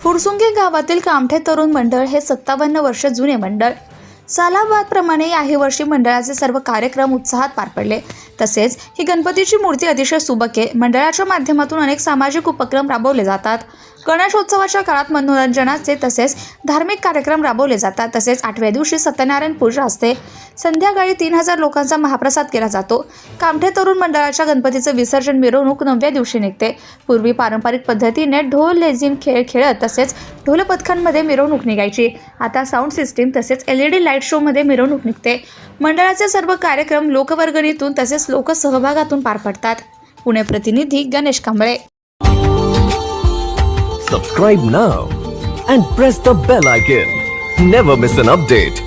फुरसुंगे गावातील कामठे तरुण मंडळ हे सत्तावन्न वर्ष जुने मंडळ. सालाबादप्रमाणे याही वर्षी मंडळाचे सर्व कार्यक्रम उत्साहात पार पडले. तसेच ही गणपतीची मूर्ती अतिशय सुबक आहे मंडळाच्या माध्यमातून अनेक सामाजिक उपक्रम राबवले जातात. गणेशोत्सवाच्या काळात मनोरंजनाचे तसेच धार्मिक कार्यक्रम राबवले जातात. तसेच आठव्या दिवशी सत्यनारायण पूजा असते. संध्याकाळी तीन हजार लोकांचा महाप्रसाद केला जातो. कामठे तरुण मंडळाच्या गणपतीचं विसर्जन मिरवणूक नवव्या दिवशी निघते. पूर्वी पारंपरिक पद्धतीने ढोल लेझिम खेळ खेळत तसेच ढोलपथकांमध्ये मिरवणूक निघायची. आता साऊंड सिस्टीम तसेच एल ई डी लाइट शोमध्ये मिरवणूक निघते. मंडळाचे सर्व कार्यक्रम लोकवर्गणीतून तसेच लोकसहभागातून पार पडतात. पुणे प्रतिनिधी Ganesh Kamble. Subscribe now and press the bell icon never miss an update